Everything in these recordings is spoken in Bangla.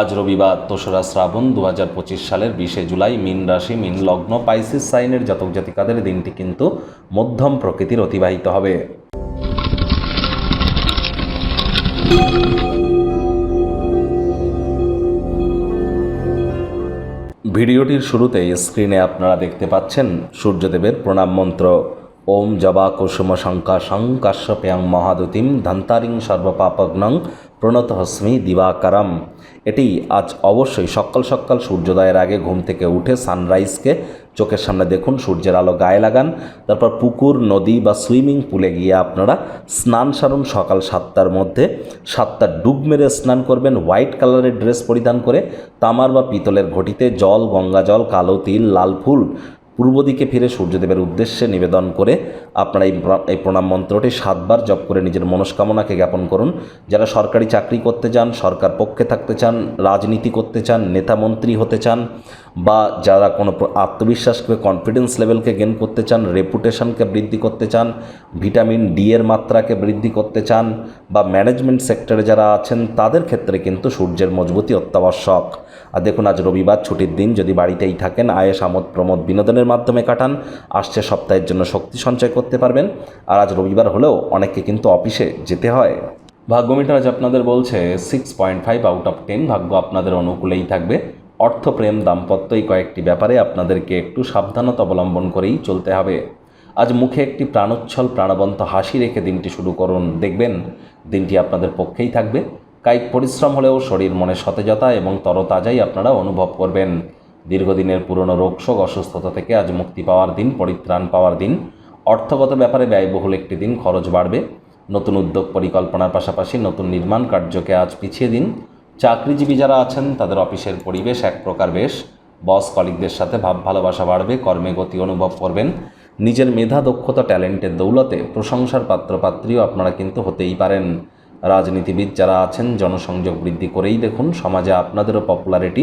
আজ রবিবার দোসরা শ্রাবণ দু হাজার পঁচিশ সালের বিশে জুলাই মিন রাশি, মিন লগ্ন, পাইসিস সাইনের জাতক জাতিকাদের দিনটি কিন্তু মধ্যম প্রকৃতির অতিবাহিত হবে। ভিডিওটির শুরুতে স্ক্রিনে আপনারা দেখতে পাচ্ছেন সূর্যদেবের প্রণাম মন্ত্র। ওম জবা কুসুম শঙ্কা শঙ্কাশ্যপ্যাং মহাদুতিম ধন্তারিং সর্বপাপগ্নং প্রণত হস্মি দিবাকারম। এটি আজ অবশ্যই সকাল সকাল সূর্যোদয়ের আগে ঘুম থেকে উঠে সানরাইজকে চোখের সামনে দেখুন, সূর্যের আলো গায়ে লাগান। তারপর পুকুর, নদী বা সুইমিং পুলে গিয়ে আপনারা স্নান সারুন সকাল সাতটার মধ্যে। সাতটা ডুব মেরে স্নান করবেন, হোয়াইট কালারের ড্রেস পরিধান করে। তামার বা পিতলের ঘটিতে জল গঙ্গা জল কালো তিল, লাল ফুল পূর্ব দিকে ফিরে সূর্যদেবের উদ্দেশ্যে নিবেদন করে আপনারা এই এই প্রণাম মন্ত্রটি সাতবার জপ করে নিজের মনস্কামনাকে জ্ঞাপন করুন। যারা সরকারি চাকরি করতে চান, সরকার পক্ষে থাকতে চান, রাজনীতি করতে চান, নেতা মন্ত্রী হতে চান, বা যারা কোনো আত্মবিশ্বাসকে কনফিডেন্স লেভেলকে গেন করতে চান রেপুটেশনকে বৃদ্ধি করতে চান ভিটামিন ডি এর মাত্রাকে বৃদ্ধি করতে চান, বা ম্যানেজমেন্ট সেক্টরে যারা আছেন, তাদের ক্ষেত্রে কিন্তু সূর্যের মজবুতি অত্যাবশ্যক। আর দেখুন, আজ রবিবার, ছুটির দিন, যদি বাড়িতেই থাকেন, আয়েস, আমোদ, প্রমোদ, বিনোদনের মাধ্যমে কাটান, আসছে সপ্তাহের জন্য শক্তি সঞ্চয় করতে পারবেন, আর আজ রবিবার হলেও অনেককে কিন্তু অফিসে যেতে হয়। ভাগ্যমিটার আজ আপনাদের বলছে six point five out of ten ভাগ্য আপনাদের অনুকূলেই থাকবে। অর্থপ্রেম দাম্পত্য এই কয়েকটি ব্যাপারে আপনাদেরকে একটু সাবধানতা অবলম্বন করেই চলতে হবে। আজ মুখে একটি প্রাণোচ্ছল, প্রাণবন্ত হাসি রেখে দিনটি শুরু করুন। দেখবেন, দিনটি আপনাদের পক্ষেই থাকবে। কায়িক পরিশ্রম হলেও শরীর মনে সতেজতা এবং তরতাজাই আপনারা অনুভব করবেন। দীর্ঘদিনের পুরনো রোগশোক অসুস্থতা থেকে আজ মুক্তি পাওয়ার দিন, পরিত্রাণ পাওয়ার দিন। অর্থগত ব্যাপারে ব্যয়বহুল একটি দিন, খরচ বাড়বে। নতুন উদ্যোগ পরিকল্পনার পাশাপাশি নতুন নির্মাণ কার্যকে আজ পিছিয়ে দিন। চাকরিজীবী যারা আছেন, তাদের অফিসের পরিবেশ এক প্রকার বেশ। বস কলিগদের সাথে ভাব ভালোবাসা বাড়বে, কর্মে গতি অনুভব করবেন। নিজের মেধা, দক্ষতা, ট্যালেন্টের দৌলতে প্রশংসার পাত্রপাত্রীও আপনারা কিন্তু হতেই পারেন। রাজনীতিবিদ যারা আছেন, জনসংযোগ বৃদ্ধি করেই দেখুন, সমাজে আপনাদেরও পপুলারিটি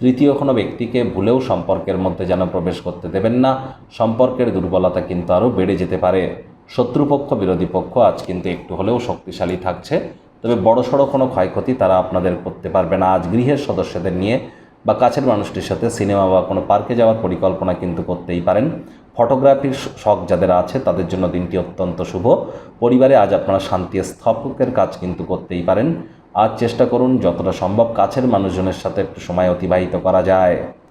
তৃতীয় কোনো ব্যক্তিকে ভুলেও সম্পর্কের মধ্যে যেন প্রবেশ করতে দেবেন না, সম্পর্কের দুর্বলতা কিন্তু আরও বেড়ে যেতে পারে। শত্রুপক্ষ, বিরোধী পক্ষ আজ কিন্তু একটু হলেও শক্তিশালী থাকছে, তবে বড়সড় কোনো ক্ষয়ক্ষতি তারা আপনাদের করতে পারবে না। আজ গৃহের সদস্যদের নিয়ে বা কাছের মানুষটির সাথে সিনেমা বা কোনো পার্কে যাওয়ার পরিকল্পনা কিন্তু করতেই পারেন। ফটোগ্রাফির শখ যাদের আছে, তাদের জন্য দিনটি অত্যন্ত শুভ। পরিবারে আজ আপনারা শান্তি স্থাপকের কাজ কিন্তু করতেই পারেন। আজ চেষ্টা করুন যতটা সম্ভব কাছের মানুষজনের সাথে একটু সময় অতিবাহিত করা যায়।